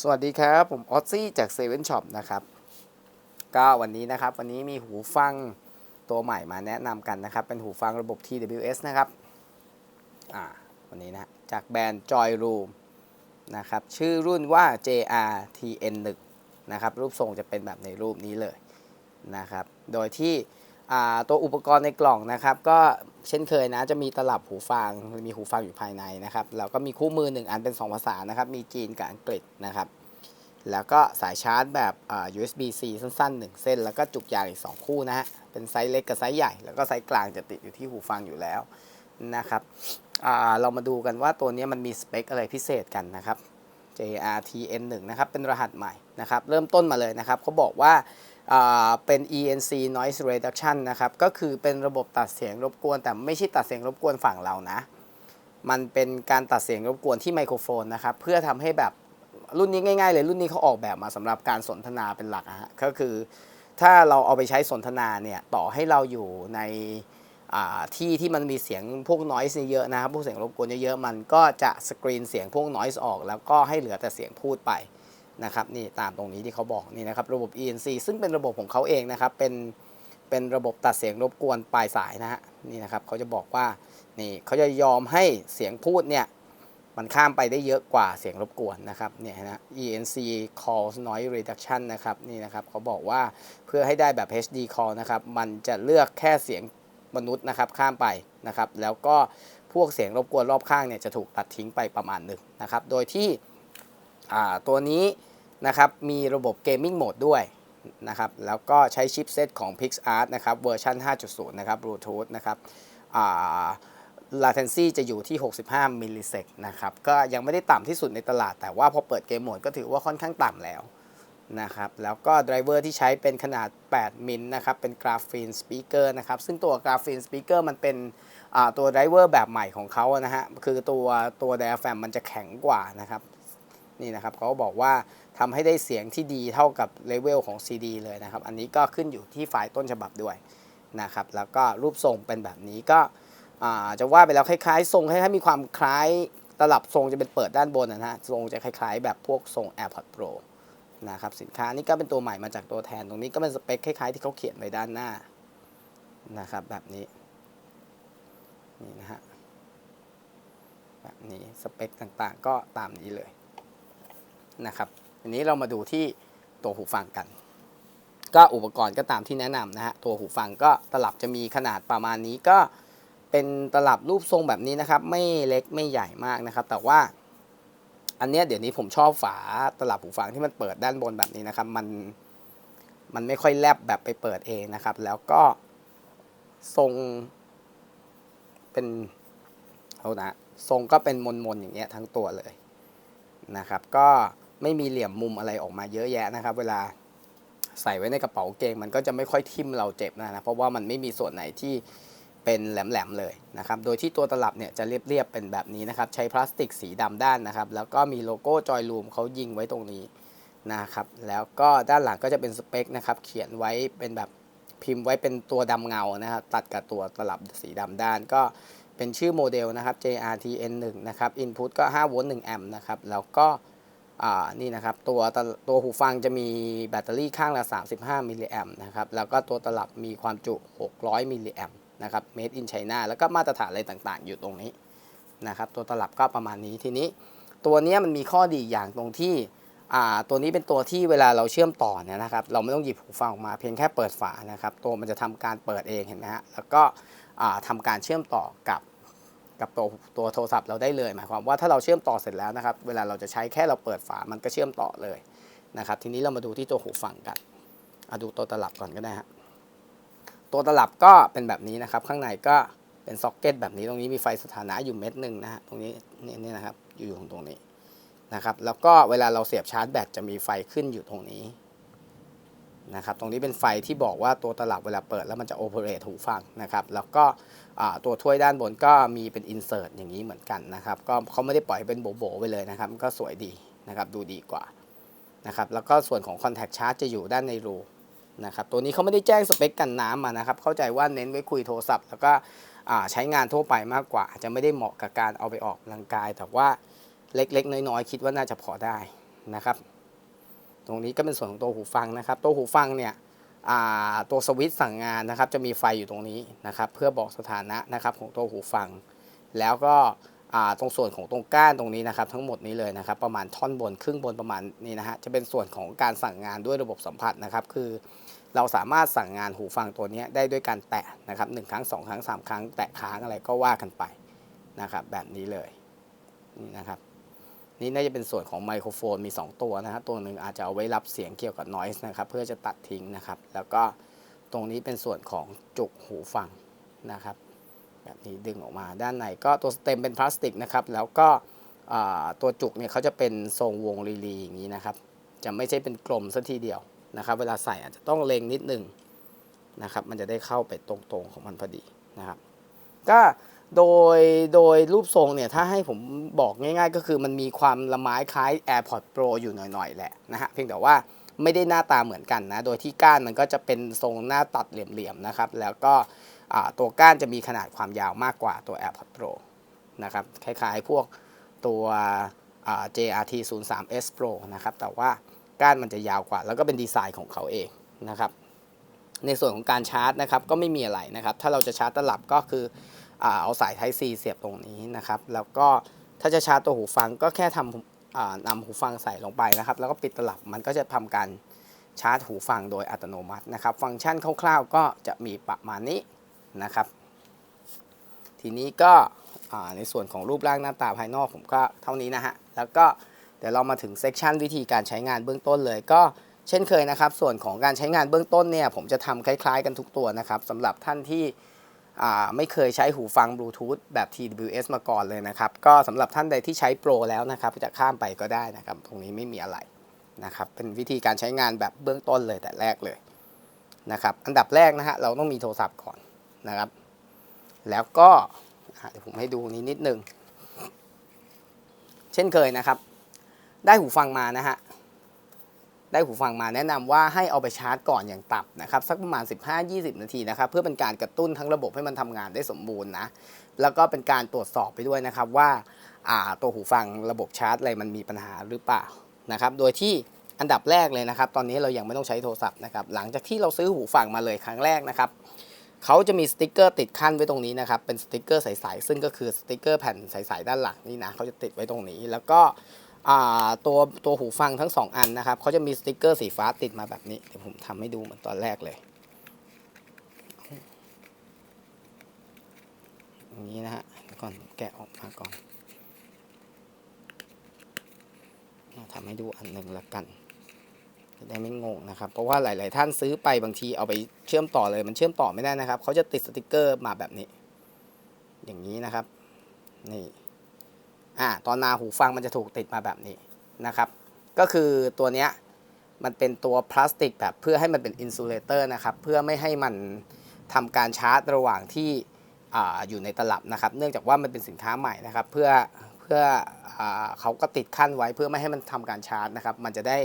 สวัสดีครับ ผมออซซี่จากเซเว่นช็อปนะครับ ก็วันนี้นะครับ วันนี้มีหูฟังตัวใหม่มาแนะนำกันนะครับ เป็นหูฟังระบบ TWS นะครับ อ่า วันนี้นะ จากแบรนด์ Joy Room นะครับ ชื่อรุ่นว่า JRTN1 นะครับ รูปทรงจะเป็นแบบในรูปนี้เลยนะครับ โดยที่ ตัวอุปกรณ์ในกล่องนะครับ ก็เช่นเคยนะจะมีตลับหูฟังมีหูฟังอยู่ภายในนะครับแล้วก็มีคู่มือ1อันเป็น 2 ภาษานะครับ มีจีนกับอังกฤษนะครับ แล้วก็สายชาร์จแบบ USB-C สั้นๆ 1 เส้น แล้วก็จุกยางอีก 2 คู่นะฮะเป็นไซส์เล็กกับไซส์ใหญ่ แล้วก็ไซส์กลางจะติดอยู่ที่หูฟังอยู่แล้วนะครับเรามาดูกันว่าตัวนี้มันมีสเปคอะไรพิเศษกันนะครับ JRTN1 นะครับเป็นรหัสใหม่นะครับ เริ่มต้นมาเลยนะครับเขาบอกว่า เป็น ENC Noise Reduction นะครับ ก็คือเป็นระบบตัดเสียงรบกวน แต่ไม่ใช่ตัดเสียงรบกวนฝั่งเรานะ มันเป็นการตัดเสียงรบกวนที่ไมโครโฟนนะครับ เพื่อทำให้แบบรุ่นนี้ง่ายๆเลย รุ่นนี้เขาออกแบบมาสำหรับการสนทนาเป็นหลักฮะ ก็คือถ้าเราเอาไปใช้สนทนาเนี่ย ต่อให้เราอยู่ในที่ที่มันมีเสียงพวก noise เยอะนะครับ พวกเสียงรบกวนเยอะๆ มันก็จะสกรีนเสียงพวก noise ออก แล้วก็ให้เหลือแต่เสียงพูดไป นะครับนี่ตามตรงนี้ที่เขาบอกนี่นะครับระบบ ENC ซึ่งเป็นระบบของเขาเองนะครับเป็นเป็นระบบตัดเสียงรบกวนปลายสายนะฮะนี่นะครับเขาจะบอกว่านี่เขาจะยอมให้เสียงพูดเนี่ยมันข้ามไปได้เยอะกว่าเสียงรบกวนนะครับเนี่ยนะ ENC calls noise reduction นะครับนี่นะครับเขาบอกว่าเพื่อให้ได้แบบ HD call นะครับมันจะเลือกแค่เสียงมนุษย์นะครับข้ามไปนะครับแล้วก็พวกเสียงรบกวนรอบข้างเนี่ยจะถูกตัดทิ้งไปประมาณหนึ่งนะครับโดยที่ ตัวนี้นะครับมีระบบเกมมิ่งโหมดด้วยนะครับแล้วก็ใช้ชิปเซตของ PixArt นะครับเวอร์ชัน5.0 นะครับบลูทูธนะครับ latency จะอยู่ที่ 65 มิลลิเซกนะครับ ก็ยังไม่ได้ต่ำที่สุดในตลาด แต่ว่าพอเปิดเกมโหมดก็ถือว่าค่อนข้างต่ำแล้วนะครับ แล้วก็ไดรเวอร์ที่ใช้เป็นขนาด 8 มิลนะครับ เป็นกราฟีนสปีกเกอร์นะครับ ซึ่งตัวกราฟีนสปีกเกอร์มันเป็นตัวไดรเวอร์แบบใหม่ของเขานะฮะ คือตัวตัวไดอะแฟมมันจะแข็งกว่านะครับ นี่นะครับเขาบอกว่าทำให้ได้เสียงที่ดีเท่ากับเลเวลของ CD เลยนะครับ อันนี้ก็ขึ้นอยู่ที่ไฟล์ต้นฉบับด้วยนะครับ แล้วก็รูปทรงเป็นแบบนี้ก็จะว่าไปแล้วคล้ายๆ ทรงคล้ายๆมีความคล้ายตลับทรงจะเป็นเปิดด้านบนนะฮะทรงจะคล้ายๆ แบบพวกทรง AirPods Pro นะครับสินค้านี่ก็เป็นตัวใหม่มาจากตัวแทนตรงนี้ก็เป็นสเปคคล้ายๆที่เขาเขียนไว้ด้านหน้านะครับแบบนี้นี่นะฮะแบบนี้สเปคต่างๆก็ตามนี้เลย นะครับทีนี้เรามาดูที่ตัวหูฟังกัน ก็อุปกรณ์ก็ตามที่แนะนำนะฮะตัวหูฟังก็ตลับจะมีขนาดประมาณนี้ก็เป็นตลับรูปทรงแบบนี้นะครับ ไม่เล็กไม่ใหญ่มากนะครับ แต่ว่าอันเนี้ยเดี๋ยวนี้ผมชอบฝาตลับหูฟังที่มันเปิดด้านบนแบบนี้นะครับ มันมันไม่ค่อยแลบแบบไปเปิดเองนะครับ แล้วก็ทรงเป็นเอานะทรงก็เป็นมนๆอย่างเงี้ยทั้งตัวเลยนะครับ ก็ ไม่มีเหลี่ยมมุมอะไรออกมาเยอะแยะนะครับ เวลาใส่ไว้ในกระเป๋าเกง มันก็จะไม่ค่อยทิ่มเราเจ็บนะนะเพราะว่ามันไม่มีส่วนไหนที่เป็นแหลมๆเลยนะครับ โดยที่ตัวตลับเนี่ยจะเรียบๆเป็นแบบนี้นะครับ ใช้พลาสติกสีดำด้านนะครับ แล้วก็มีโลโก้จอยลูมเขายิงไว้ตรงนี้นะครับ แล้วก็ด้านหลังก็จะเป็นสเปคนะครับ เขียนไว้เป็นแบบพิมพ์ไว้เป็นตัวดำเงานะครับ ตัดกับตัวตลับสีดำด้านก็เป็นชื่อโมเดลนะครับ JRTN1 นะครับ Input ก็5โวลต์1แอมป์นะครับ แล้วก็ นี่นะครับตัวตัวหูฟังจะมีแบตเตอรี่ข้างละ 35 มิลลิแอมนะครับแล้วก็ตัวตลับมีความจุ 600 มิลลิแอมนะครับ Made in China แล้วก็มาตรฐานอะไรต่างๆ อยู่ตรงนี้นะครับตัวตลับก็ประมาณนี้ทีนี้ ตัวนี้มันมีข้อดีอย่างตรงที่ตัวนี้เป็นตัวที่เวลาเราเชื่อมต่อเนี่ยนะครับ เราไม่ต้องหยิบหูฟังออกมาเพียงแค่เปิดฝานะครับ ตัวมันจะทำการเปิดเองเห็นไหมฮะแล้วก็อ่าทำการเชื่อมต่อกับ กับตัวตัวโทรศัพท์เราได้เลย หมายความว่าถ้าเราเชื่อมต่อเสร็จแล้วนะครับ เวลาเราจะใช้แค่เราเปิดฝามันก็เชื่อมต่อเลยนะครับ ทีนี้เรามาดูที่ตัวหูฟังกันเอาดูตัวตลับก่อนก็ได้ฮะตัวตลับก็เป็นแบบนี้นะครับ ข้างในก็เป็นซ็อกเก็ตแบบนี้ตรงนี้มีไฟสถานะอยู่เม็ดหนึ่งนะฮะตรงนี้นี่นี่นะครับอยู่ตรงนี้นะครับ แล้วก็เวลาเราเสียบชาร์จแบตจะมีไฟขึ้นอยู่ตรงนี้ นะครับตรงนี้เป็นไฟที่บอกว่าตัวตลับเวลาเปิดแล้วมันจะโอเปเรตหูฟังนะครับแล้วก็ตัวถ้วยด้านบนก็มีเป็นอินเสิร์ตอย่างนี้เหมือนกันนะครับก็เขาไม่ได้ปล่อยเป็นโบๆไปเลยนะครับก็สวยดีนะครับดูดีกว่านะครับแล้วก็ส่วนของ Contact Charge จะอยู่ด้านในรูนะครับตัวนี้เขาไม่ได้แจ้งสเปคกันน้ำมานะครับเข้าใจว่าเน้นไว้คุยโทรศัพท์ แล้วก็ใช้งานทั่วไปมากกว่าอาจจะไม่ได้เหมาะกับการเอาไปออกกำลังกาย แต่ว่าเล็กๆ น้อยๆ คิดว่าน่าจะพอได้นะครับ ตรงนี้ก็เป็นส่วนของตัวหูฟังนะครับ ตัวหูฟังเนี่ยตัวสวิตช์สั่งงานนะครับ จะมีไฟอยู่ตรงนี้นะครับ เพื่อบอกสถานะนะครับของตัวหูฟัง แล้วก็ตรงส่วนของตรงก้านตรงนี้นะครับ ทั้งหมดนี้เลยนะครับ ประมาณท่อนบนครึ่งบนประมาณนี้นะฮะจะเป็นส่วนของการสั่งงานด้วยระบบสัมผัสนะครับ คือ เราสามารถสั่งงานหูฟังตัวนี้ได้ด้วยการแตะนะครับหนึ่งครั้งสองครั้งสามครั้ง แตะค้างอะไรก็ว่ากันไปนะครับ แบบนี้เลยนี่นะครับ นี่น่าจะเป็นส่วนของไมโครโฟนมี 2 ตัวนะครับตัวหนึ่งอาจจะเอาไว้รับเสียงเกี่ยวกับ noise นะครับ เพื่อจะตัดทิ้งนะครับ แล้วก็ตรงนี้เป็นส่วนของจุกหูฟังนะครับ แบบนี้ดึงออกมาด้านในก็ตัวสเต็มเป็นพลาสติกนะครับ แล้วก็ตัวจุกเนี่ยเขาจะเป็นทรงวงรีลีอย่างนี้นะครับ จะไม่ใช่เป็นกลมซะทีเดียวนะครับ เวลาใส่อาจจะต้องเล็งนิดนึงนะครับ มันจะได้เข้าไปตรงๆของมันพอดีนะครับ ก็ โดยโดยรูปทรงเนี่ย ถ้าให้ผมบอกง่ายๆ ก็คือมันมีความละไม้คล้าย AirPods Pro อยู่หน่อยๆ แหละนะฮะ เพียงแต่ว่าไม่ได้หน้าตาเหมือนกันนะ โดยที่ก้านมันก็จะเป็นทรงหน้าตัดเหลี่ยมๆ นะครับ แล้วก็ตัวก้านจะมีขนาดความยาวมากกว่าตัว AirPods Pro นะครับ คล้ายๆ พวกตัว JRT 0 3 S Pro นะครับ แต่ว่าก้านมันจะยาวกว่า แล้วก็เป็นดีไซน์ของเขาเองนะครับ ในส่วนของการชาร์จนะครับ ก็ไม่มีอะไรนะครับ ถ้าเราจะชาร์จตลับก็คือ เอาสาย Type C เสียบตรงนี้นะครับ แล้วก็ถ้าจะชาร์จตัวหูฟังก็แค่ทำนำหูฟังใส่ลงไปนะครับ แล้วก็ปิดตลับมันก็จะทำการชาร์จหูฟังโดยอัตโนมัตินะครับ ฟังก์ชันคร่าวๆ ก็จะมีประมาณนี้นะครับ ทีนี้ก็ในส่วนของรูปร่างหน้าตาภายนอกผมก็เท่านี้นะฮะ แล้วก็เดี๋ยวเรามาถึงเซกชันวิธีการใช้งานเบื้องต้นเลย ก็เช่นเคยนะครับ ส่วนของการใช้งานเบื้องต้นเนี่ยผมจะทำคล้ายๆกันทุกตัวนะครับสำหรับท่านที่ ไม่เคยใช้หูฟังบลูทูธแบบ TWS มาก่อนเลยนะครับ ก็สำหรับท่านใดที่ใช้โปรแล้วนะครับ จะข้ามไปก็ได้นะครับ ตรงนี้ไม่มีอะไรนะครับ เป็นวิธีการใช้งานแบบเบื้องต้นเลยแต่แรกเลยนะครับ อันดับแรกนะฮะเราต้องมีโทรศัพท์ก่อนนะครับ แล้วก็เดี๋ยวผมให้ดูนี้นิดนึง เช่นเคยนะครับ ได้หูฟังมานะฮะ ได้หูฟังมาแนะนำว่าให้เอาไปชาร์จก่อนอย่างต่ำนะครับสักประมาณ 15-20 นาทีนะครับเพื่อเป็นการกระตุ้นทั้งระบบให้มันทำงานได้สมบูรณ์นะแล้วก็เป็นการตรวจสอบไปด้วยนะครับว่าอ่าตัวหูฟังระบบชาร์จอะไรมันมีปัญหาหรือเปล่านะครับโดยที่อันดับแรกเลยนะครับ ตอนนี้เรายังไม่ต้องใช้โทรศัพท์นะครับหลังจากที่เราซื้อหูฟังมาเลยครั้งแรกนะครับเขาจะมีสติกเกอร์ติดขั้นไว้ตรงนี้นะครับเป็นสติกเกอร์ใสๆซึ่งก็คือสติกเกอร์แผ่นใสๆด้านหลังนี่นะเขาจะติดไว้ตรงนี้ แล้วก็ ตัวตัวหูฟังทั้งสองอันนะครับเขาจะมีสติกเกอร์สีฟ้าติดมาแบบนี้เดี๋ยวผมทำให้ดูเหมือนตอนแรกเลยอย่างนี้นะฮะก่อนแกะออกมาก่อนทำให้ดูอันหนึ่งละกันจะได้ไม่งงนะครับ เพราะว่าหลาย ๆ ท่านซื้อไปบางทีเอาไปเชื่อมต่อเลยมันเชื่อมต่อไม่ได้นะครับเขาจะติดสติกเกอร์มาแบบนี้ อย่างนี้นะครับ นี่ อ่าตอนนาหูฟังมันจะถูกติดมาแบบนี้นะครับ ก็คือตัวเนี้ยมันเป็นตัวพลาสติกแบบเพื่อให้มันเป็นอินซูเลเตอร์นะครับ เพื่อไม่ให้มันทำการชาร์จระหว่างที่อ่าอยู่ในตลับนะครับ เนื่องจากว่ามันเป็นสินค้าใหม่นะครับ เพื่อเพื่ออาเขาก็ติดขั้นไว้เพื่อไม่ให้มันทำการชาร์จนะครับ มันจะได้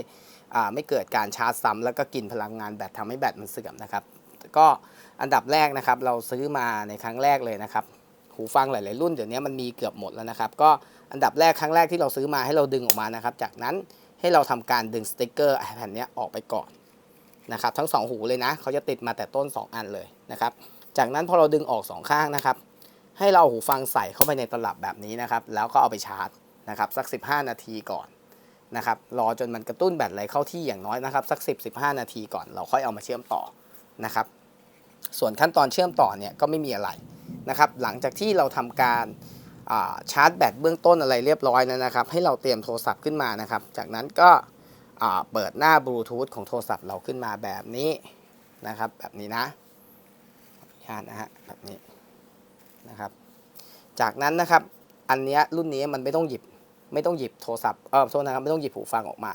อ่าไม่เกิดการชาร์จซ้ำแล้วก็กินพลังงานแบตทำให้แบตมันเสื่อมนะครับ ก็อันดับแรกนะครับเราซื้อมาในครั้งแรกเลยนะครับ หูฟังหลาย ๆ รุ่นเดี๋ยวนี้มันมีเกือบหมดแล้วนะครับ ก็อันดับแรกครั้งแรกที่เราซื้อมาให้เราดึงออกมานะครับ จากนั้นให้เราทำการดึงสติกเกอร์แผ่นนี้ออกไปก่อนนะครับ ทั้งสองหูเลยนะเขาจะติดมาแต่ต้น 2 อันเลยนะครับ จากนั้นพอเราดึงออกสองข้างนะครับ ให้เราเอาหูฟังใส่เข้าไปในตลับแบบนี้นะครับ แล้วก็เอาไปชาร์จนะครับสัก 15 นาทีก่อนนะครับรอจนมันกระตุ้นแบตไหลเข้าที่อย่างน้อยนะครับ สัก 10-15 นาทีก่อน เราค่อยเอามาเชื่อมต่อนะครับ ส่วนขั้นตอนเชื่อมต่อเนี่ยก็ไม่มีอะไร นะครับหลังจากที่เราทำการาชาร์จแบตเบื้องต้นอะไรเรียบร้อยแล้วนะครับ ให้เราเตรียมโทรศัพท์ขึ้นมานะครับ จากนั้นก็เปิดหน้าบลูทูธของโทรศัพท์เราขึ้นมาแบบนี้นะครับ แบบนี้นะญาตนะฮะแบบนี้นะครับ จากนั้นนะครับอันเนี้ยรุ่นนี้มันไม่ต้องหยิบไม่ต้องหยิบโทรศัพท์เออโทษนะครับไม่ต้องหยิบหูฟังออกมา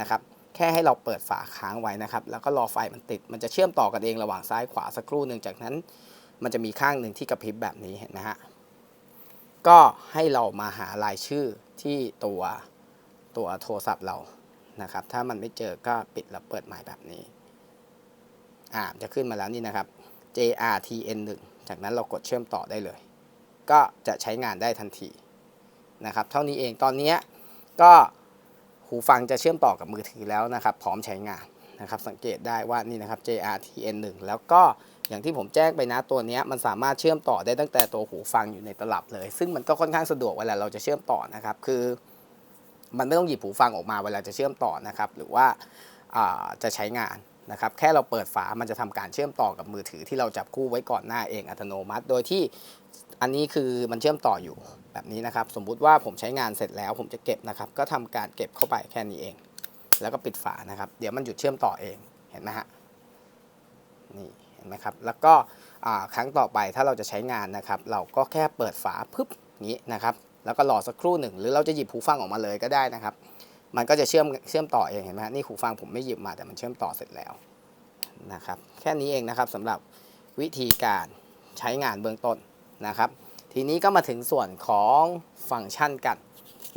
นะครับ แค่ให้เราเปิดฝาค้างไว้นะครับ แล้วก็รอไฟมันติด มันจะเชื่อมต่อกันเองระหว่างซ้ายขวาสักครู่หนึ่งจากนั้น มันจะมีข้างหนึ่งที่กระพริบแบบนี้เห็นไหมฮะก็ให้เรามาหารายชื่อที่ตัวตัวโทรศัพท์เรานะครับ ถ้ามันไม่เจอก็ปิดแล้วเปิดใหม่แบบนี้อ่าจะขึ้นมาแล้วนี่นะครับ JRTN 1จากนั้นเรากดเชื่อมต่อได้เลย ก็จะใช้งานได้ทันทีนะครับ เท่านี้เองตอนนี้ก็หูฟังจะเชื่อมต่อกับมือถือแล้วนะครับ พร้อมใช้งานนะครับ สังเกตได้ว่านี่นะครับ JRTN1 แล้วก็ อย่างที่ผมแจ้งไปนะตัวนี้มันสามารถเชื่อมต่อได้ตั้งแต่ตัวหูฟังอยู่ในตลับเลย ซึ่งมันก็ค่อนข้างสะดวกเวลาเราจะเชื่อมต่อนะครับคือ มันไม่ต้องหยิบหูฟังออกมาเวลาจะเชื่อมต่อนะครับ หรือว่าาจะใช้งานนะครับแค่เราเปิดฝา มันจะทำการเชื่อมต่อกับมือถือที่เราจับคู่ไว้ก่อนหน้าเองอัตโนมัติ โดยที่อันนี้คือมันเชื่อมต่ออยู่แบบนี้นะครับ สมมุติว่าผมใช้งานเสร็จแล้ว ผมจะเก็บนะครับ ก็ทำการเก็บเข้าไปแค่นี้เอง แล้วก็ปิดฝานะครับ เดี๋ยวมันหยุดเชื่อมต่อเอง เห็นไหมฮะ นี่ นไหมครับแล้วก็ครั้งต่อไปถ้าเราจะใช้งานนะครับ เราก็แค่เปิดฝาปึ๊บนี้นะครับ แล้วก็รอสักครู่หนึ่ง หรือเราจะหยิบหูฟังออกมาเลยก็ได้นะครับ มันก็จะเชื่อมเชื่อมต่อเองเห็นไหมฮะนี่หูฟังผมไม่หยิบมาแต่มันเชื่อมต่อเสร็จแล้วนะครับแค่นี้เองนะครับสำหรับวิธีการใช้งานเบื้องต้นนะครับ ทีนี้ก็มาถึงส่วนของฟังก์ชันกัน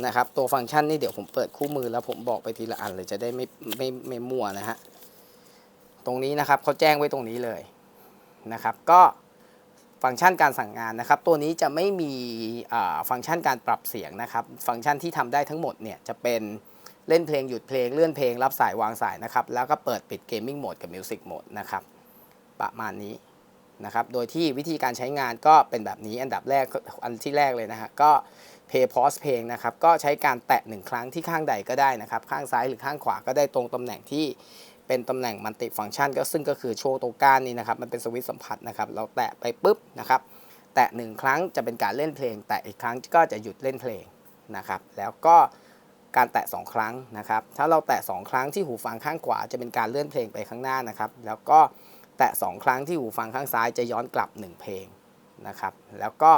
นะครับ ตัวฟังก์ชันนี่เดี๋ยวผมเปิดคู่มือแล้วผมบอกไปทีละอันเลยจะได้ไม่ไม่ไม่มั่วนะฮะตรงนี้นะครับเขาแจ้งไว้ตรงนี้เลย นะครับ ก็ฟังก์ชันการสั่งงานนะครับ ตัวนี้จะไม่มีฟังก์ชันการปรับเสียงนะครับ ฟังก์ชันที่ทำได้ทั้งหมดเนี่ยจะเป็นเล่นเพลงหยุดเพลงเลื่อนเพลงรับสายวางสายนะครับ แล้วก็เปิดปิดเกมมิ่งโหมดกับมิวสิกโหมดนะครับประมาณนี้นะครับ โดยที่วิธีการใช้งานก็เป็นแบบนี้อันดับแรกอันที่แรกเลยนะฮะก็ Play Pause เพลงนะครับ ก็ใช้การแตะหนึ่งครั้งที่ข้างใดก็ได้นะครับ ข้างซ้ายหรือข้างขวาก็ได้ตรงตำแหน่งที่ เป็นตำแหน่งมัลติฟังชันก็ซึ่งก็คือโชว์ตัวก้านนี่นะครับ มันเป็นสวิตช์สัมผัสนะครับ เราแตะไปปุ๊บนะครับ แตะหนึ่งครั้งจะเป็นการเล่นเพลง แตะอีกครั้งก็จะหยุดเล่นเพลงนะครับ แล้วก็การแตะ 2 ครั้งนะครับ ถ้าเราแตะ 2 ครั้งที่หูฟังข้างขวาจะเป็นการเลื่อนเพลงไปข้างหน้านะครับ แล้วก็แตะ 2 ครั้งที่หูฟังข้างซ้ายจะย้อนกลับ 1 เพลง นะครับ แล้วก็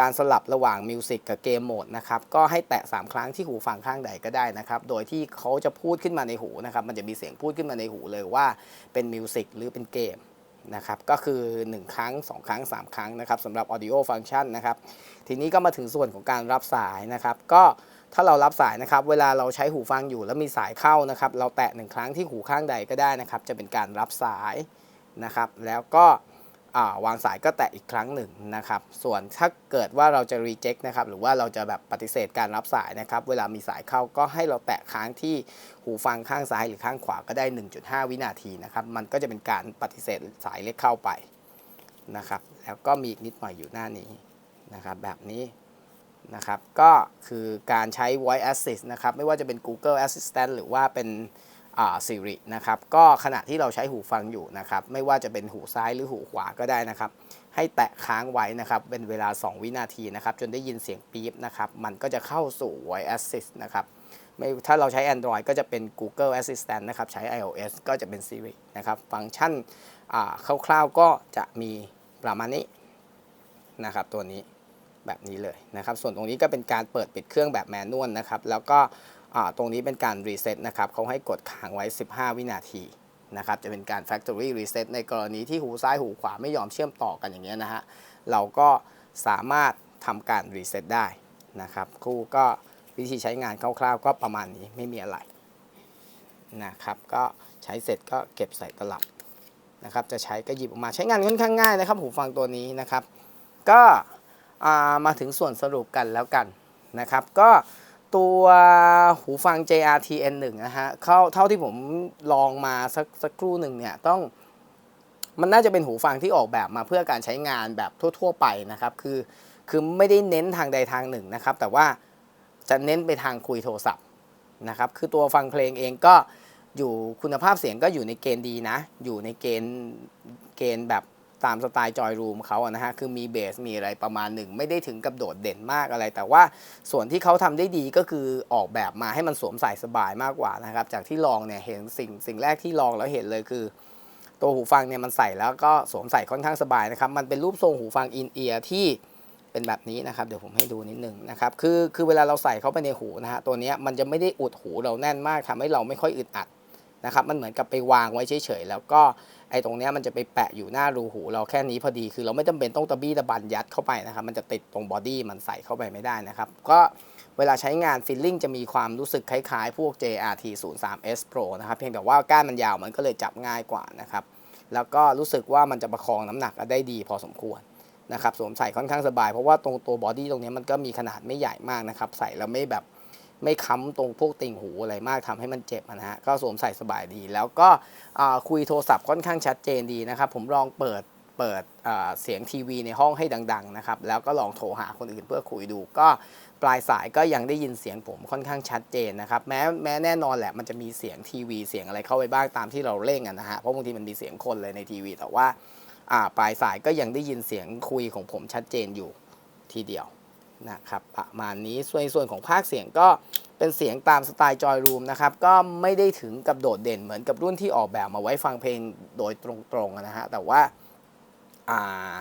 การสลับระหว่างมิวสิกกับเกมโหมดนะครับ ก็ให้แตะ 3 ครั้งที่หูฟังข้างใดก็ได้นะครับ โดยที่เขาจะพูดขึ้นมาในหูนะครับ มันจะมีเสียงพูดขึ้นมาในหูเลยว่าเป็นมิวสิกหรือเป็นเกมนะครับ ก็คือ 1 ครั้ง 2 ครั้ง 3 ครั้งนะครับสำหรับ audio function นะครับ ทีนี้ก็มาถึงส่วนของการรับสายนะครับ ก็ถ้าเรารับสายนะครับ เวลาเราใช้หูฟังอยู่แล้วมีสายเข้านะครับ เราแตะหนึ่งครั้งที่หูข้างใดก็ได้นะครับ จะเป็นการรับสายนะครับ แล้วก็ วางสายก็แตะอีกครั้งหนึ่งนะครับ ส่วนถ้าเกิดว่าเราจะ reject นะครับหรือว่าเราจะแบบปฏิเสธการรับสายนะครับ เวลามีสายเข้าก็ให้เราแตะค้างที่หูฟังข้างซ้ายหรือข้างขวาก็ได้ 1.5 วินาทีนะครับ มันก็จะเป็นการปฏิเสธสายเล็กเข้าไปนะครับ แล้วก็มีอีกนิดหน่อยอยู่หน้านี้นะครับแบบนี้นะครับ ก็คือการใช้ voice assist นะครับ ไม่ว่าจะเป็น Google Assistant หรือว่าเป็น อ่า Siri นะครับก็ขณะที่เราใช้หูฟังอยู่นะครับไม่ว่าจะเป็นหูซ้ายหรือหูขวาก็ได้นะครับ ให้แตะค้างไว้นะครับเป็นเวลา 2 วินาทีนะครับจนได้ยินเสียงปี๊บนะครับมันก็จะเข้าสู่ voice assist นะครับไม่ถ้าเราใช้ Android ก็จะเป็น Google Assistant นะครับใช้ iOS ก็จะเป็น Siri นะครับฟังก์ชันคร่าวๆก็จะมีประมาณนี้นะครับตัวนี้แบบนี้เลยนะครับ ส่วนตรงนี้ก็เป็นการเปิดปิดเครื่องแบบแมนนวลนะครับ แล้วก็ ตรงนี้เป็นการรีเซ็ตนะครับเขาให้กดค้างไว้ 15 วินาทีนะครับจะเป็นการ Factory Reset ในกรณีที่หูซ้ายหูขวาไม่ยอมเชื่อมต่อกันอย่างเงี้ยนะฮะเราก็สามารถทำการรีเซ็ตได้นะครับครูก็วิธีใช้งานคร่าวๆ ก็ประมาณนี้ไม่มีอะไรนะครับก็ใช้เสร็จก็เก็บใส่ตลับนะครับจะใช้ก็หยิบออกมาใช้งานค่อนข้างง่ายนะครับหูฟังตัวนี้นะครับ ก็มาถึงส่วนสรุปกันแล้วกันนะครับ ก็ ตัวหูฟัง JRTN1 นะฮะเข้าเท่าที่ผมลองมาสักสักครู่หนึ่งเนี่ยต้องมันน่าจะเป็นหูฟังที่ออกแบบมาเพื่อการใช้งานแบบทั่ว ๆ ไปนะครับ คือคือไม่ได้เน้นทางใดทางหนึ่งนะครับ แต่ว่าจะเน้นไปทางคุยโทรศัพท์นะครับ คือตัวฟังเพลงเองก็อยู่คุณภาพเสียงก็อยู่ในเกณฑ์ดีนะ อยู่ในเกณฑ์เกณฑ์แบบ ตามสไตล์จอยรูมเขาอะนะฮะคือมีเบสมีอะไรประมาณหนึ่ง ไม่ได้ถึงกับโดดเด่นมากอะไร แต่ว่าส่วนที่เขาทำได้ดีก็คือออกแบบมาให้มันสวมใส่สบายมากกว่านะครับ จากที่ลองเนี่ยเห็นสิ่งสิ่งแรกที่ลองแล้วเห็นเลยคือ ตัวหูฟังเนี่ยมันใส่แล้วก็สวมใส่ค่อนข้างสบายนะครับมันเป็นรูปทรงหูฟังอินเอียร์ที่เป็นแบบนี้นะครับเดี๋ยวผมให้ดูนิดนึงนะครับคือคือเวลาเราใส่เข้าไปในหูนะฮะตัวเนี้ยมันจะไม่ได้อุดหูเราแน่นมากทำให้เราไม่ค่อยอึดอัดนะครับมันเหมือนกับไปวางไว้เฉยๆแล้วก็ อ้ตรงเนี้ยมันจะไปแปะอยู่หน้ารูหู เราแค่นี้พอดีคือเราไม่จำเป็นต้องตะบี้ตะบันยัดเข้าไปนะครับมันจะติดตรงบอดี้มันใส่เข้าไปไม่ได้นะครับก็เวลาใช้งานฟิลลิ่งจะมีความรู้สึกคล้ายๆ พวก JRT 0 3 S Pro นะครับเพียงแต่ว่าก้านมันยาวมันก็เลยจับง่ายกว่านะครับแล้วก็รู้สึกว่ามันจะประคองน้ำหนักได้ดีพอสมควรนะครับสวมใส่ค่อนข้างสบายเพราะว่าตรงตัวบอดี้ตรงนี้มันก็มีขนาดไม่ใหญ่มากนะครับใส่แล้วไม่แบบ ไม่ค้ำตรงพวกติ่งหูอะไรมากทำให้มันเจ็บนะฮะก็สวมใส่สบายดี แล้วก็คุยโทรศัพท์ค่อนข้างชัดเจนดีนะครับ ผมลองเปิดเปิดเสียงทีวีในห้องให้ดัง ๆ นะครับ แล้วก็ลองโทรหาคนอื่นเพื่อคุยดู ก็ปลายสายก็ยังได้ยินเสียงผมค่อนข้างชัดเจนนะครับ แม้แม้แน่นอนแหละมันจะมีเสียงทีวีเสียงอะไรเข้าไปบ้างตามที่เราเร่งนะฮะเพราะบางทีมันมีเสียงคนเลยในทีวี แต่ว่าปลายสายก็ยังได้ยินเสียงคุยของผมชัดเจนอยู่ทีเดียวนะครับประมาณนี้ส่วนส่วนของภาคเสียงก็ เป็นเสียงตามสไตล์จอยรูมนะครับ ก็ไม่ได้ถึงกับโดดเด่นเหมือนกับรุ่นที่ออกแบบมาไว้ฟังเพลงโดยตรงๆนะฮะ แต่ว่าอ่า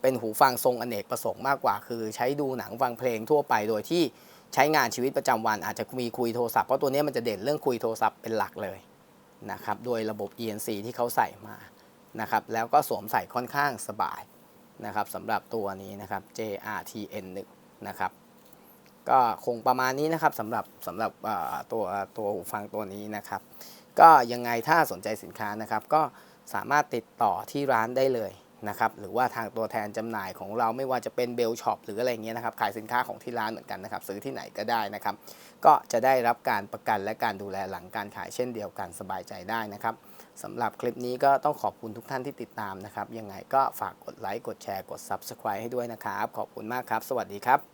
เป็นหูฟังทรงอเนกประสงค์มากกว่า คือใช้ดูหนังฟังเพลงทั่วไปโดยที่ใช้งานชีวิตประจำวันอาจจะมีคุยโทรศัพท์เพราะตัวนี้มันจะเด่นเรื่องคุยโทรศัพท์เป็นหลักเลยนะครับโดยระบบ ENC ที่เขาใส่มานะครับแล้วก็สวมใส่ค่อนข้างสบายนะครับสำหรับตัวนี้นะครับ JRTN1 นะครับ ก็คงประมาณนี้นะครับสำหรับสำหรับตัวตัวหูฟังตัวนี้นะครับ ก็ยังไงถ้าสนใจสินค้านะครับ ก็สามารถติดต่อที่ร้านได้เลยนะครับหรือว่าทางตัวแทนจำหน่ายของเราไม่ว่าจะเป็นเบลช็อปหรืออะไรเงี้ยนะครับขายสินค้าของที่ร้านเหมือนกันนะครับ ซื้อที่ไหนก็ได้นะครับ ก็จะได้รับการประกันและการดูแลหลังการขายเช่นเดียวกันสบายใจได้นะครับสำหรับคลิปนี้ก็ต้องขอบคุณทุกท่านที่ติดตามนะครับ ยังไงก็ฝากกดไลค์กดแชร์กด Subscribe ให้ด้วยนะครับ ขอบคุณมากครับ สวัสดีครับ